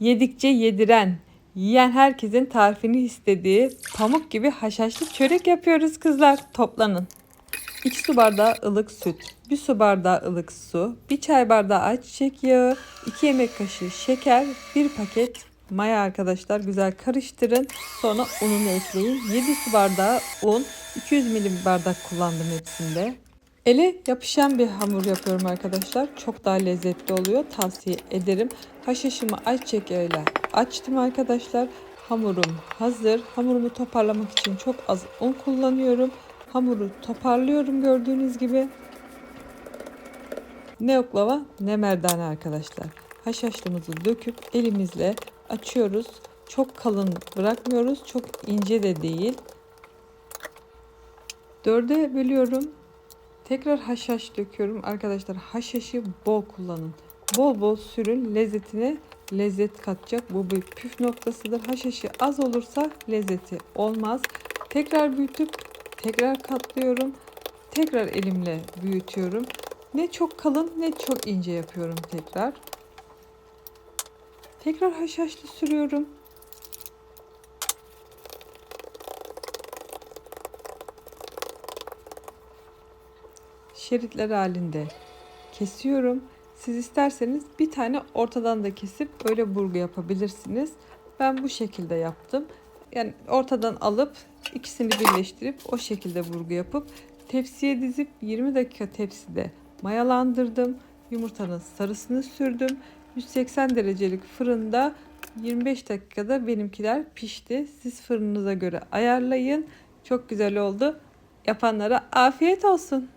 yedikçe yediren, yiyen herkesin tarifini istediği pamuk gibi haşhaşlı çörek yapıyoruz kızlar. Toplanın. 2 su bardağı ılık süt, 1 su bardağı ılık su, 1 çay bardağı ayçiçek yağı, 2 yemek kaşığı şeker, 1 paket maya arkadaşlar güzel karıştırın. Sonra ununu ekleyin. 7 su bardağı un, 200 milim bardak kullandım hepsinde. Ele yapışan bir hamur yapıyorum arkadaşlar. Çok daha lezzetli oluyor. Tavsiye ederim. Haşhaşımı ayçiçek yağıyla açtım arkadaşlar. Hamurum hazır. Hamurumu toparlamak için çok az un kullanıyorum. Hamuru toparlıyorum gördüğünüz gibi. Ne oklava ne merdane arkadaşlar. Haşhaşlımızı döküp elimizle açıyoruz. Çok kalın bırakmıyoruz. Çok ince de değil. Dörde bölüyorum. Tekrar haşhaş döküyorum. Arkadaşlar haşhaşı bol kullanın. Bol bol sürün. Lezzetine lezzet katacak. Bu bir püf noktasıdır. Haşhaşı az olursa lezzeti olmaz. Tekrar büyütüp tekrar katlıyorum. Tekrar elimle büyütüyorum. Ne çok kalın ne çok ince yapıyorum tekrar. Tekrar haşhaşlı sürüyorum. Şeritler halinde kesiyorum. Siz isterseniz bir tane ortadan da kesip öyle burgu yapabilirsiniz. Ben bu şekilde yaptım. Yani ortadan alıp ikisini birleştirip o şekilde burgu yapıp tepsiye dizip 20 dakika tepside mayalandırdım. Yumurtanın sarısını sürdüm. 180 derecelik fırında 25 dakikada benimkiler pişti. Siz fırınınıza göre ayarlayın. Çok güzel oldu. Yapanlara afiyet olsun.